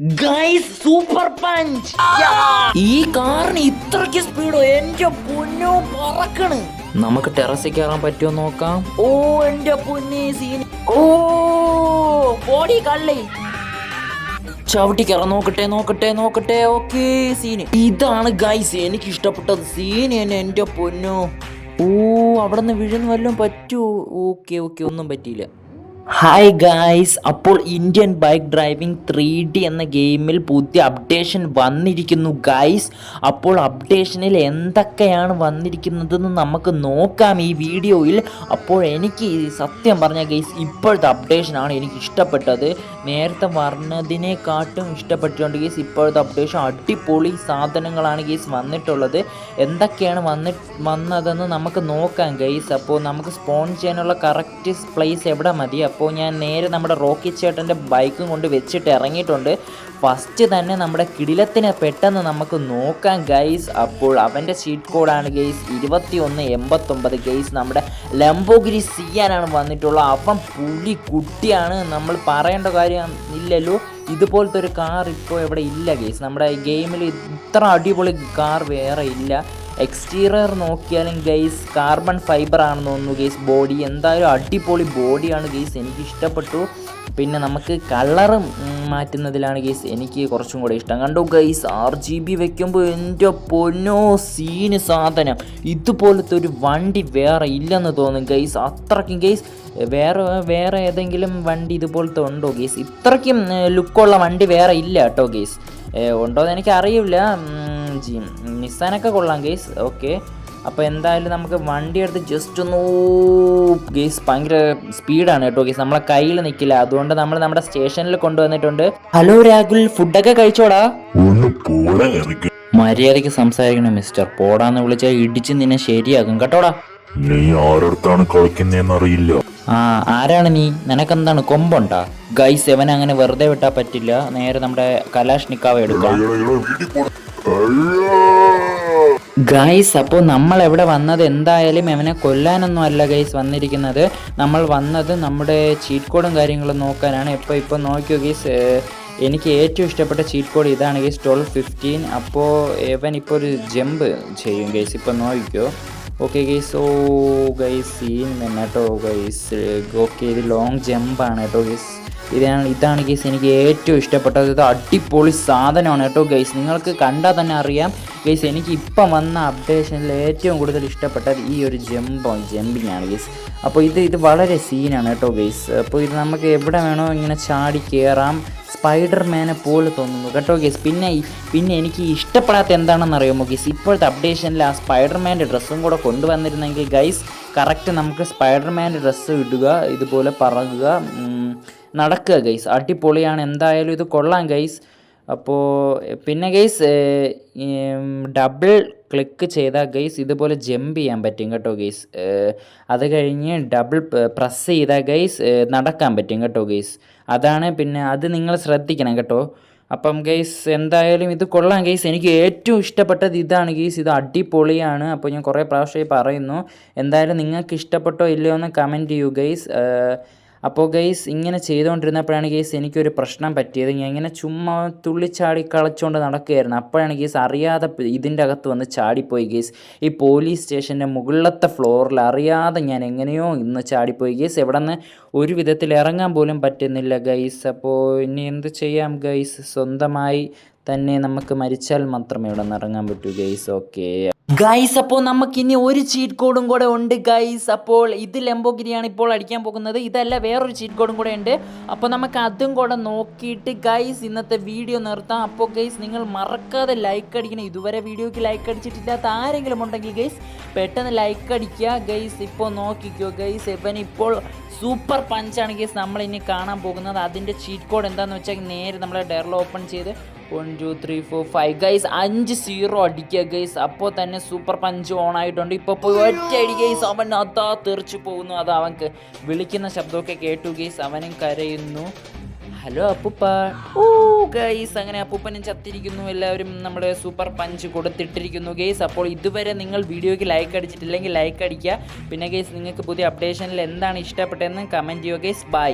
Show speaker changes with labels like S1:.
S1: Guys super punch ഈ കാറിന് ഇത്രയ്ക്ക് സ്പീഡോ എന്റെ പൊന്നോ പറക്കണ്. നമുക്ക് ടെറസിൽ കയറാൻ പറ്റുമോ നോക്കാം. ഓ എന്റെ പൊന്നി സീൻ. ഓ ബോഡി കള്ളി. ചവിട്ടി കയറാൻ നോക്കട്ടെ നോക്കട്ടെ നോക്കട്ടെ. Okay scene. ഇതാണ് ഗൈസ് എനിക്ക് ഇഷ്ടപ്പെട്ടത് സീൻ തന്നെ എന്റെ പൊന്നോ. ഓ അവിടെ നിന്ന് വീഴുന്ന വല്ലതും പറ്റുമോ? ഓക്കെ ഓക്കെ ഒന്നും പറ്റിയില്ല. ഹായ് ഗായ്സ് അപ്പോൾ Indian bike driving three D എന്ന ഗെയിമിൽ പുതിയ അപ്ഡേഷൻ വന്നിരിക്കുന്നു ഗായ്സ് അപ്പോൾ അപ്ഡേഷനിൽ എന്തൊക്കെയാണ് വന്നിരിക്കുന്നതെന്ന് നമുക്ക് നോക്കാം ഈ വീഡിയോയിൽ അപ്പോൾ എനിക്ക് സത്യം പറഞ്ഞ ഗെയ്സ് ഇപ്പോഴത്തെ അപ്ഡേഷനാണ് എനിക്ക് ഇഷ്ടപ്പെട്ടത്. നേരത്തെ പറഞ്ഞതിനെക്കാട്ടും ഇഷ്ടപ്പെട്ടിട്ടുണ്ട് ഗെയ്സ് ഇപ്പോഴത്തെ അപ്ഡേഷൻ അടിപൊളി സാധനങ്ങളാണ് ഗെയ്സ് വന്നിട്ടുള്ളത്. എന്തൊക്കെയാണ് വന്നി വന്നതെന്ന് നമുക്ക് നോക്കാം ഗെയ്സ് അപ്പോൾ നമുക്ക് സ്പോൺ ചെയ്യാനുള്ള കറക്റ്റ് പ്ലേസ് എവിടെ മതി? അപ്പോൾ ഞാൻ നേരെ നമ്മുടെ റോക്കി ചേട്ടന്റെ ബൈക്കും കൊണ്ട് വെച്ചിട്ട് ഇറങ്ങിയിട്ടുണ്ട്. ഫസ്റ്റ് തന്നെ നമ്മുടെ കിടിലത്തിന് പെട്ടെന്ന് നമുക്ക് നോക്കാം ഗൈസ് അപ്പോൾ അവന്റെ ഷീറ്റ് കോഡാണ് ഗെയ്സ് ഇരുപത്തി ഒന്ന് എൺപത്തൊമ്പത് ഗെയ്സ് നമ്മുടെ ലംബോഗിരി സിയാനാണ് വന്നിട്ടുള്ളത്. അവൻ പുലി കുട്ടിയാണ്. നമ്മൾ പറയേണ്ട കാര്യം ഇല്ലല്ലോ. ഇതുപോലത്തെ ഒരു കാർ ഇപ്പോൾ ഇവിടെ ഇല്ല ഗെയ്സ് നമ്മുടെ ഗെയിമിൽ ഇത്ര അടിപൊളി കാർ വേറെ ഇല്ല. എക്സ്റ്റീരിയർ നോക്കിയാലും ഗെയ്സ് കാർബൺ ഫൈബർ ആണെന്ന് തോന്നുന്നു ഗെയ്സ് ബോഡി എന്തായാലും അടിപൊളി ബോഡിയാണ് ഗെയ്സ് എനിക്ക് ഇഷ്ടപ്പെട്ടു. പിന്നെ നമുക്ക് കളറ് മാറ്റുന്നതിലാണ് ഗെയ്സ് എനിക്ക് കുറച്ചും കൂടെ ഇഷ്ടം. കണ്ടു ഗെയ്സ് ആർ ജി ബി വെക്കുമ്പോൾ എന്റെ പൊന്നോ സീന് സാധനം. ഇതുപോലത്തെ ഒരു വണ്ടി വേറെ ഇല്ലെന്ന് തോന്നും ഗെയ്സ് അത്രയ്ക്കും ഗെയ്സ് വേറെ വേറെ ഏതെങ്കിലും വണ്ടി ഇതുപോലത്തെ ഉണ്ടോ ഗെയ്സ് ഇത്രയ്ക്കും ലുക്കുള്ള വണ്ടി വേറെ ഇല്ല കേട്ടോ ഗെയ്സ് ഉണ്ടോ എന്ന് എനിക്ക് അറിയില്ല ജി നിസ്സാനൊക്കെ കൊള്ളാം ഗെയ്സ് ഓക്കെ അപ്പോൾ എന്തായാലും നമുക്ക് വണ്ടി എടുത്ത് ജസ്റ്റ് ഒന്ന് ഗെയ്സ് ഭയങ്കര സ്പീഡാണ് കേട്ടോ ഗെയ്സ് നമ്മളെ കയ്യിൽ നിൽക്കില്ല അതുകൊണ്ട് നമ്മൾ നമ്മുടെ സ്റ്റേഷനിൽ കൊണ്ടുവന്നിട്ടുണ്ട്. ഹലോ രാഹുൽ. ഫുഡൊക്കെ കഴിച്ചോടാ? മര്യാദയ്ക്ക് സംസാരിക്കണം മിസ്റ്റർ പോടാന്ന് വിളിച്ചാൽ ഇടിച്ച് നിന്നെ ശരിയാകും കേട്ടോടാ?
S2: നീ ആരടുത്താണ് കളിക്കുന്നതെന്നറിയില്ല
S1: ആ ആരാണ് നീ? നിനക്കെന്താണ്? കൊമ്പുണ്ടാ? ഗൈസ് എവൻ അങ്ങനെ വെറുതെ വിട്ടാ പറ്റില്ല. നേരെ നമ്മുടെ കലാഷ് നിക്കാവ എടുക്കാം ഗൈസ് അപ്പോൾ നമ്മൾ എവിടെ വന്നത്? എന്തായാലും അവനെ കൊല്ലാനൊന്നും അല്ല ഗൈസ് വന്നിരിക്കുന്നത്. നമ്മൾ വന്നത് നമ്മുടെ ചീറ്റ് കോഡും കാര്യങ്ങളും നോക്കാനാണ്. ഇപ്പോൾ ഇപ്പോൾ നോക്കിയോ ഗൈസ് എനിക്ക് ഏറ്റവും ഇഷ്ടപ്പെട്ട ചീറ്റ് കോഡ് ഇതാണ് ഗൈസ് ട്വൽവ് ഫിഫ്റ്റീൻ അപ്പോൾ എവൻ ഇപ്പോൾ ഒരു ജമ്പ് ചെയ്യും ഗൈസ് ഇപ്പോൾ നോക്കിക്കോ. ഓക്കെ ഗൈസ് ഓ ഗൈസ് സീൻ തന്നെ ഗൈസ് ഓക്കെ ഇത് ലോങ് ജമ്പാണ് കേട്ടോ ഗൈസ് ഇതാണ് ഇതാണ് ഗൈസ് എനിക്ക് ഏറ്റവും ഇഷ്ടപ്പെട്ടത്. ഇത് അടിപൊളി സാധനമാണ് കേട്ടോ ഗൈസ് നിങ്ങൾക്ക് കണ്ടാൽ തന്നെ അറിയാം. ഗൈസ് എനിക്ക് ഇപ്പം വന്ന അപ്ഡേഷനിൽ ഏറ്റവും കൂടുതൽ ഇഷ്ടപ്പെട്ടത് ഈ ഒരു ജമ്പോ ജമ്പിങ് ആണ് ഗൈസ് അപ്പോൾ ഇത് ഇത് വളരെ സീനാണ് കേട്ടോ ഗൈസ് അപ്പോൾ ഇത് നമുക്ക് എവിടെ വേണോ ഇങ്ങനെ ചാടി കയറാം സ്പൈഡർമാനെ പോലെ തോന്നുന്നു കേട്ടോ ഗൈസ് പിന്നെ പിന്നെ എനിക്ക് ഇഷ്ടപ്പെടാത്ത എന്താണെന്ന് അറിയാമോ ഗൈസ് ഇപ്പോഴത്തെ അപ്ഡേഷനിൽ ആ സ്പൈഡർമാന്റെ ഡ്രസ്സും കൂടെ കൊണ്ടുവന്നിരുന്നെങ്കിൽ ഗൈസ് കറക്റ്റ് നമുക്ക് സ്പൈഡർമാന്റെ ഡ്രസ്സ് ഇടുക ഇതുപോലെ പറകുക നടക്കുക ഗൈസ് അടിപൊളിയാണ്. എന്തായാലും ഇത് കൊള്ളാം ഗൈസ് അപ്പോൾ പിന്നെ ഗൈസ് ഡബിൾ ക്ലിക്ക് ചെയ്താൽ ഗൈസ് ഇതുപോലെ ജമ്പ് ചെയ്യാൻ പറ്റും കേട്ടോ ഗൈസ് അത് കഴിഞ്ഞ് ഡബിൾ പ്രസ് ചെയ്താൽ ഗൈസ് നടക്കാൻ പറ്റും കേട്ടോ ഗൈസ് അതാണ് പിന്നെ അത് നിങ്ങൾ ശ്രദ്ധിക്കണം കേട്ടോ. അപ്പം ഗൈസ് എന്തായാലും ഇത് കൊള്ളാം ഗൈസ് എനിക്ക് ഏറ്റവും ഇഷ്ടപ്പെട്ടത് ഇതാണ് ഗൈസ് ഇത് അടിപൊളിയാണ്. അപ്പോൾ ഞാൻ കുറേ പ്രാവശ്യമായി പറയുന്നു. എന്തായാലും നിങ്ങൾക്ക് ഇഷ്ടപ്പെട്ടോ ഇല്ലയോ എന്ന് കമന്റ് ചെയ്യൂ ഗൈസ് അപ്പോൾ ഗെയ്സ് ഇങ്ങനെ ചെയ്തുകൊണ്ടിരുന്നപ്പോഴാണ് ഗെയ്സ് എനിക്കൊരു പ്രശ്നം പറ്റിയത്. ഞാൻ ഇങ്ങനെ ചുമ്മാ തുള്ളിച്ചാടി കളിച്ചുകൊണ്ട് നടക്കുകയായിരുന്നു. അപ്പോഴാണ് ഗെയ്സ് അറിയാതെ ഇതിന്റെ അകത്ത് വന്ന് ചാടിപ്പോയി ഗെയ്സ് ഈ പോലീസ് സ്റ്റേഷന്റെ മുകളിലത്തെ ഫ്ലോറിൽ അറിയാതെ ഞാൻ എങ്ങനെയോ ഇന്ന് ചാടിപ്പോയി ഗെയ്സ് എവിടെ നിന്ന് ഒരു വിധത്തിൽ ഇറങ്ങാൻ പോലും പറ്റുന്നില്ല ഗൈസ് അപ്പോൾ ഇനി എന്ത് ചെയ്യാം ഗൈസ് സ്വന്തമായി തന്നെ നമുക്ക് മരിച്ചാൽ മാത്രമേ ഇവിടെ നിന്ന് ഇറങ്ങാൻ പറ്റൂ ഗൈസ് ഓക്കെ ഗൈസ് അപ്പോൾ നമുക്ക് ഇനി ഒരു ചീറ്റ് കോഡും കൂടെ ഉണ്ട് ഗൈസ് അപ്പോൾ ഇത് ലംബോഗിരിയാണ് ഇപ്പോൾ അടിക്കാൻ പോകുന്നത്. ഇതല്ല വേറൊരു ചീറ്റ് കോഡും കൂടെ ഉണ്ട്. അപ്പോൾ നമുക്ക് അതും കൂടെ നോക്കിയിട്ട് ഗൈസ് ഇന്നത്തെ വീഡിയോ നിർത്താം. അപ്പോൾ ഗൈസ് നിങ്ങൾ മറക്കാതെ ലൈക്ക് അടിക്കണം. ഇതുവരെ വീഡിയോക്ക് ലൈക്ക് അടിച്ചിട്ടില്ലാത്ത ആരെങ്കിലും ഉണ്ടെങ്കിൽ ഗൈസ് പെട്ടെന്ന് ലൈക്ക് അടിക്കുക. ഗൈസ് ഇപ്പോൾ നോക്കിക്കോ ഗൈസ് ഇവൻ ഇപ്പോൾ സൂപ്പർ പഞ്ചാണ് ഗൈസ് നമ്മൾ ഇനി കാണാൻ പോകുന്നത്. അതിന്റെ ചീറ്റ് കോഡ് എന്താണെന്ന് വെച്ചാൽ നേരെ നമ്മളെ ഡെറൽ ഓപ്പൺ ചെയ്ത് one two three four five guys അഞ്ച് സീറോ അടിക്കുക ഗൈസ് അപ്പോൾ തന്നെ സൂപ്പർ പഞ്ച് ഓൺ ആയിട്ടുണ്ട് ഇപ്പോൾ പോയി ഒറ്റ അടി ഗൈസ് അവൻ അതാ തെറിച്ചു പോകുന്നു. അത് അവൻക്ക് വിളിക്കുന്ന ശബ്ദമൊക്കെ കേട്ടു ഗൈസ് അവനും കരയുന്നു. ഹലോ അപ്പൂപ്പ. ഓ ഗൈസ് അങ്ങനെ അപ്പൂപ്പനും ചത്തിരിക്കുന്നു. എല്ലാവരും നമ്മുടെ സൂപ്പർ പഞ്ച് കൊടുത്തിട്ടിരിക്കുന്നു ഗൈസ് അപ്പോൾ ഇതുവരെ നിങ്ങൾ വീഡിയോയ്ക്ക് ലൈക്ക് അടിച്ചിട്ടില്ലെങ്കിൽ ലൈക്ക് അടിക്കുക. പിന്നെ ഗൈസ് നിങ്ങൾക്ക് പുതിയ അപ്ഡേഷനിൽ എന്താണ് ഇഷ്ടപ്പെട്ടതെന്ന് കമന്റ് ചെയ്യുക ഗൈസ് ബൈ